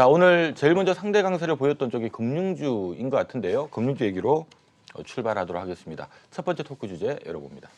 자, 오늘 제일 먼저 상대 강세를 보였던 쪽이 금융주인 것 같은데요. 금융주 얘기로 어, 출발하도록 하겠습니다. 첫 번째 토크 주제 열어봅니다.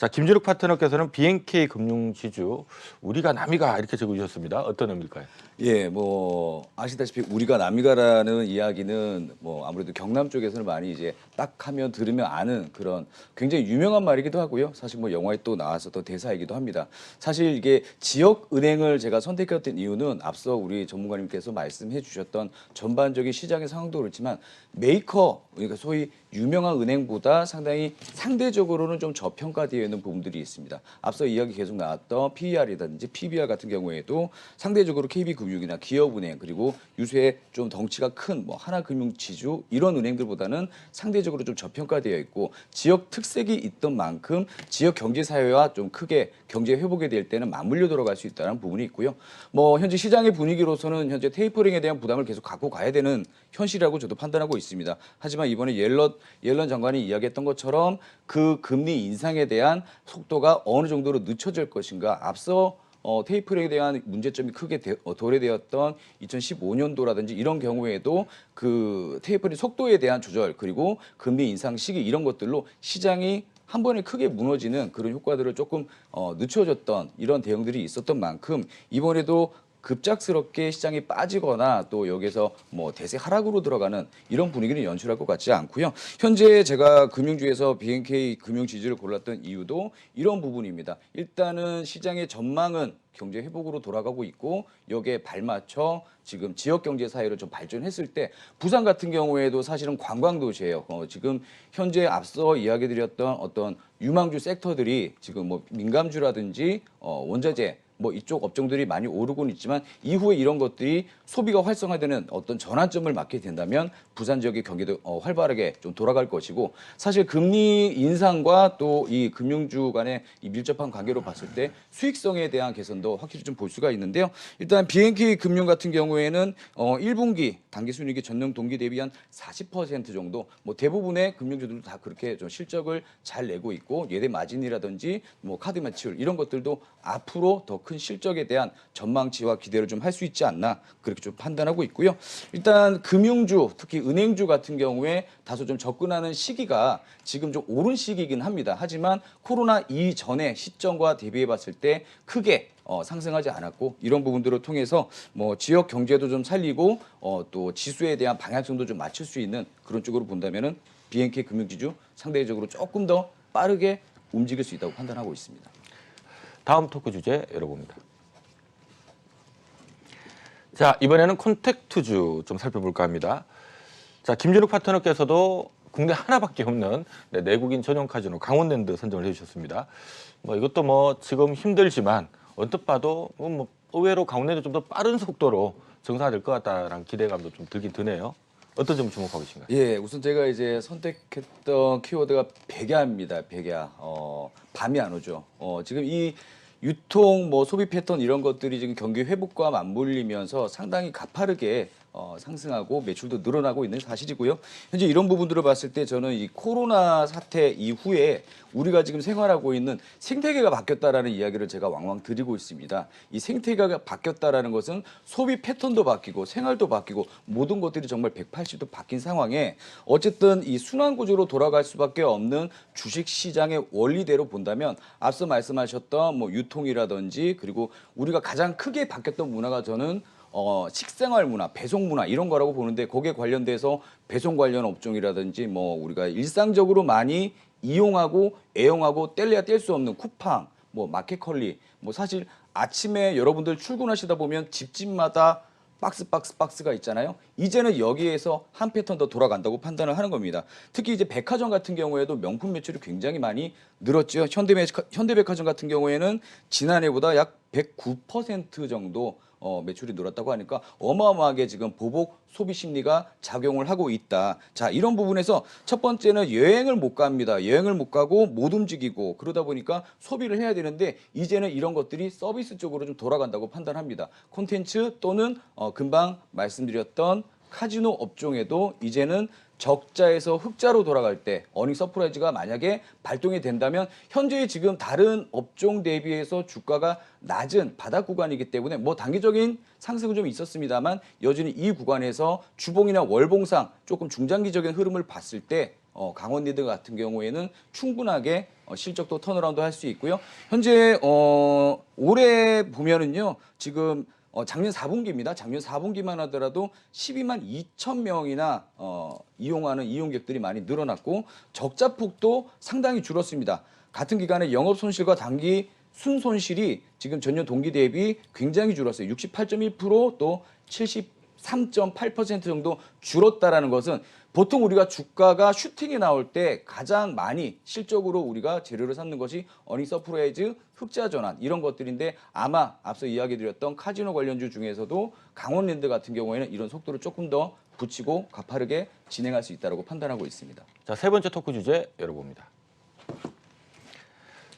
자, 김준욱 파트너께서는 BNK 금융지주 우리가 남이가 이렇게 적어주셨습니다. 어떤 의미일까요? 예, 뭐 아시다시피 우리가 남이가라는 이야기는 뭐 아무래도 경남 쪽에서는 많이 이제 딱 하면 들으면 아는 그런 굉장히 유명한 말이기도 하고요. 사실 뭐 영화에 또 나왔었던 대사이기도 합니다. 사실 이게 지역 은행을 제가 선택했던 이유는 앞서 우리 전문가님께서 말씀해 주셨던 전반적인 시장의 상황도 그렇지만 메이커 그러니까 소위 유명한 은행보다 상당히 상대적으로는 좀 저평가되어 있는 부분들이 있습니다. 앞서 이야기 계속 나왔던 PER이라든지 PBR 같은 경우에도 상대적으로 KB금융이나 기업은행 그리고 유수의 좀 덩치가 큰 뭐 하나금융지주 이런 은행들보다는 상대적으로 좀 저평가되어 있고 지역 특색이 있던 만큼 지역 경제 사회와 좀 크게 경제 회복이 될 때는 맞물려 돌아갈 수 있다는 부분이 있고요. 뭐 현재 시장의 분위기로서는 현재 테이퍼링에 대한 부담을 계속 갖고 가야 되는 현실이라고 저도 판단하고 있습니다. 하지만 이번에 옐런 옐런 장관이 이야기했던 것처럼 그 금리 인상에 대한 속도가 어느 정도로 늦춰질 것인가 앞서 어, 테이프링에 대한 문제점이 크게 대- 어, 도래되었던 2015년도라든지 이런 경우에도 그 테이프링 속도에 대한 조절 그리고 금리 인상 시기 이런 것들로 시장이 한 번에 크게 무너지는 그런 효과들을 조금 어, 늦춰졌던 이런 대응들이 있었던 만큼 이번에도 급작스럽게 시장이 빠지거나 또 여기서 뭐 대세 하락으로 들어가는 이런 분위기는 연출할 것 같지 않고요. 현재 제가 금융주에서 BNK 금융 지주를 골랐던 이유도 이런 부분입니다. 일단은 시장의 전망은 경제 회복으로 돌아가고 있고 여기에 발맞춰 지금 지역 경제 사회로 좀 발전했을 때 부산 같은 경우에도 사실은 관광 도시예요. 어, 지금 현재 앞서 이야기 드렸던 어떤 유망주 섹터들이 지금 뭐 민감주라든지 어, 원자재 뭐 이쪽 업종들이 많이 오르고는 있지만 이후에 이런 것들이 소비가 활성화되는 어떤 전환점을 맞게 된다면 부산 지역의 경기도 어, 활발하게 좀 돌아갈 것이고 사실 금리 인상과 또 이 금융주 간의 이 밀접한 관계로 봤을 때 수익성에 대한 개선도 확실히 좀 볼 수가 있는데요. 일단 BNK 금융 같은 경우에는 어 1분기 단기 순이익이 전년 동기 대비 한 40% 정도 뭐 대부분의 금융주들도 다 그렇게 좀 실적을 잘 내고 있고 예대 마진이라든지 뭐 카드 매출 이런 것들도 앞으로 더큰 실적에 대한 전망치와 기대를 좀 할 수 있지 않나 그렇게 좀 판단하고 있고요. 일단 금융주 특히 은행주 같은 경우에 다소 좀 접근하는 시기가 지금 좀 오른 시기이긴 합니다. 하지만 코로나 이전의 시점과 대비해 봤을 때 크게 어, 상승하지 않았고 이런 부분들을 통해서 뭐 지역 경제도 좀 살리고 어, 또 지수에 대한 방향성도 좀 맞출 수 있는 그런 쪽으로 본다면은 BNK 금융지주 상대적으로 조금 더 빠르게 움직일 수 있다고 판단하고 있습니다. 다음 토크 주제 열어봅니다. 자, 이번에는 콘택트주 좀 살펴볼까 합니다. 자, 김준욱 파트너께서도 국내 하나밖에 없는 네, 내국인 전용 카지노 강원랜드 선정을 해주셨습니다. 뭐 이것도 뭐 지금 힘들지만 언뜻 봐도 뭐 의외로 강원랜드 좀 더 빠른 속도로 정상화될 것 같다라는 기대감도 좀 들긴 드네요. 어떤 점 주목하고 계신가요? 예, 우선 제가 이제 선택했던 키워드가 백야입니다. 백야. 어, 밤이 안 오죠. 어, 지금 이 유통 뭐 소비 패턴 이런 것들이 지금 경기 회복과 맞물리면서 상당히 가파르게 어, 상승하고 매출도 늘어나고 있는 사실이고요. 현재 이런 부분들을 봤을 때 저는 이 코로나 사태 이후에 우리가 지금 생활하고 있는 생태계가 바뀌었다라는 이야기를 제가 왕왕 드리고 있습니다. 이 생태계가 바뀌었다라는 것은 소비 패턴도 바뀌고 생활도 바뀌고 모든 것들이 정말 180도 바뀐 상황에 어쨌든 이 순환 구조로 돌아갈 수밖에 없는 주식 시장의 원리대로 본다면 앞서 말씀하셨던 뭐 유통 이라든지 그리고 우리가 가장 크게 바뀌었던 문화가 저는 어, 식생활 문화, 배송 문화 이런 거라고 보는데 거기에 관련돼서 배송 관련 업종이라든지 뭐 우리가 일상적으로 많이 이용하고 애용하고 뗄래야 뗄 수 없는 쿠팡, 뭐 마켓컬리, 뭐 사실 아침에 여러분들 출근하시다 보면 집집마다 박스 박스 박스가 있잖아요. 이제는 여기에서 한 패턴 더 돌아간다고 판단을 하는 겁니다. 특히 이제 백화점 같은 경우에도 명품 매출이 굉장히 많이 늘었죠. 현대백, 현대백화점 같은 경우에는 지난해보다 약 109% 정도 어, 매출이 늘었다고 하니까 어마어마하게 지금 보복 소비 심리가 작용을 하고 있다. 자, 이런 부분에서 첫 번째는 여행을 못 갑니다. 여행을 못 가고 못 움직이고 그러다 보니까 소비를 해야 되는데 이제는 이런 것들이 서비스 쪽으로 좀 돌아간다고 판단합니다. 콘텐츠 또는 어, 금방 말씀드렸던 카지노 업종에도 이제는 적자에서 흑자로 돌아갈 때 어닝 서프라이즈가 만약에 발동이 된다면 현재 지금 다른 업종 대비해서 주가가 낮은 바닥 구간이기 때문에 뭐 단기적인 상승은 좀 있었습니다만 여전히 이 구간에서 주봉이나 월봉상 조금 중장기적인 흐름을 봤을 때 어, 강원리드 같은 경우에는 충분하게 어, 실적도 턴어라운드 할 수 있고요. 현재 어, 올해 보면은요 지금 어, 작년 4분기입니다. 작년 4분기만 하더라도 12만 2천 명이나 어, 이용하는 이용객들이 많이 늘어났고 적자 폭도 상당히 줄었습니다. 같은 기간에 영업 손실과 단기 순손실이 지금 전년 동기 대비 굉장히 줄었어요. 68.1%또 73.8% 정도 줄었다라는 것은 보통 우리가 주가가 슈팅이 나올 때 가장 많이 실적으로 우리가 재료를 삼는 것이 어닝 서프라이즈, 흑자 전환 이런 것들인데 아마 앞서 이야기 드렸던 카지노 관련주 중에서도 강원랜드 같은 경우에는 이런 속도를 조금 더 붙이고 가파르게 진행할 수 있다고 판단하고 있습니다. 자, 세 번째 토크 주제 열어봅니다.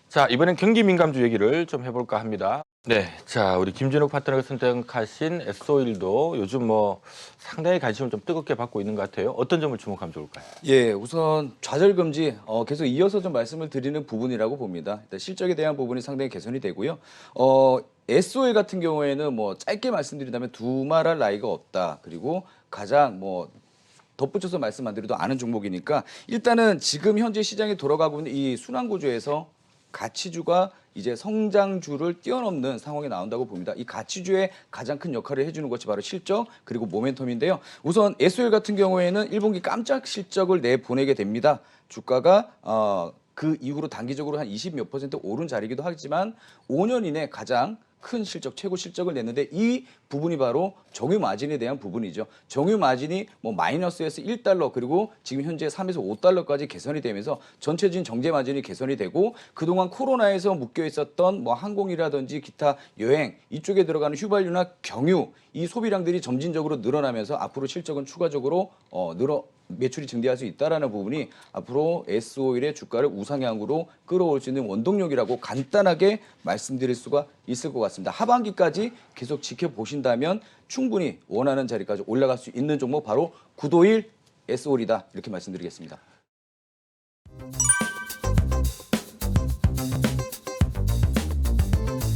자, 이번엔 경기 민감주 얘기를 좀 해볼까 합니다. 네, 자, 우리 김진욱 파트너가 선택하신 S-오일도 요즘 뭐 상당히 관심을 좀 뜨겁게 받고 있는 것 같아요. 어떤 점을 주목하면 좋을까요? 예, 우선 좌절 금지 어, 계속 이어서 좀 말씀을 드리는 부분이라고 봅니다. 일단 실적에 대한 부분이 상당히 개선이 되고요. 어, SOL 같은 경우에는 뭐 짧게 말씀드린다면 두말할 나이가 없다. 그리고 가장 뭐 덧붙여서 말씀 안 드려도 아는 종목이니까 일단은 지금 현재 시장에 돌아가고 있는 이 순환 구조에서 가치주가 이제 성장주를 뛰어넘는 상황이 나온다고 봅니다. 이 가치주의 가장 큰 역할을 해주는 것이 바로 실적 그리고 모멘텀인데요. 우선 SOL 같은 경우에는 1분기 깜짝 실적을 내보내게 됩니다. 주가가 어, 그 이후로 단기적으로 한 20 몇 퍼센트 오른 자리이기도 하지만 5년 이내 가장 큰 실적, 최고 실적을 냈는데 이 부분이 바로 정유 마진에 대한 부분이죠. 정유 마진이 뭐 마이너스에서 1달러 그리고 지금 현재 3에서 5달러까지 개선이 되면서 전체적인 정제 마진이 개선이 되고 그동안 코로나에서 묶여 있었던 뭐 항공이라든지 기타 여행 이쪽에 들어가는 휘발유나 경유 이 소비량들이 점진적으로 늘어나면서 앞으로 실적은 추가적으로 어 늘어 매출이 증대할 수 있다라는 부분이 앞으로 S-오일의 주가를 우상향으로 끌어올 수 있는 원동력이라고 간단하게 말씀드릴 수가 있을 것 같습니다. 하반기까지 계속 지켜보신다면 충분히 원하는 자리까지 올라갈 수 있는 종목 바로 구도일 S-오일이다 이렇게 말씀드리겠습니다.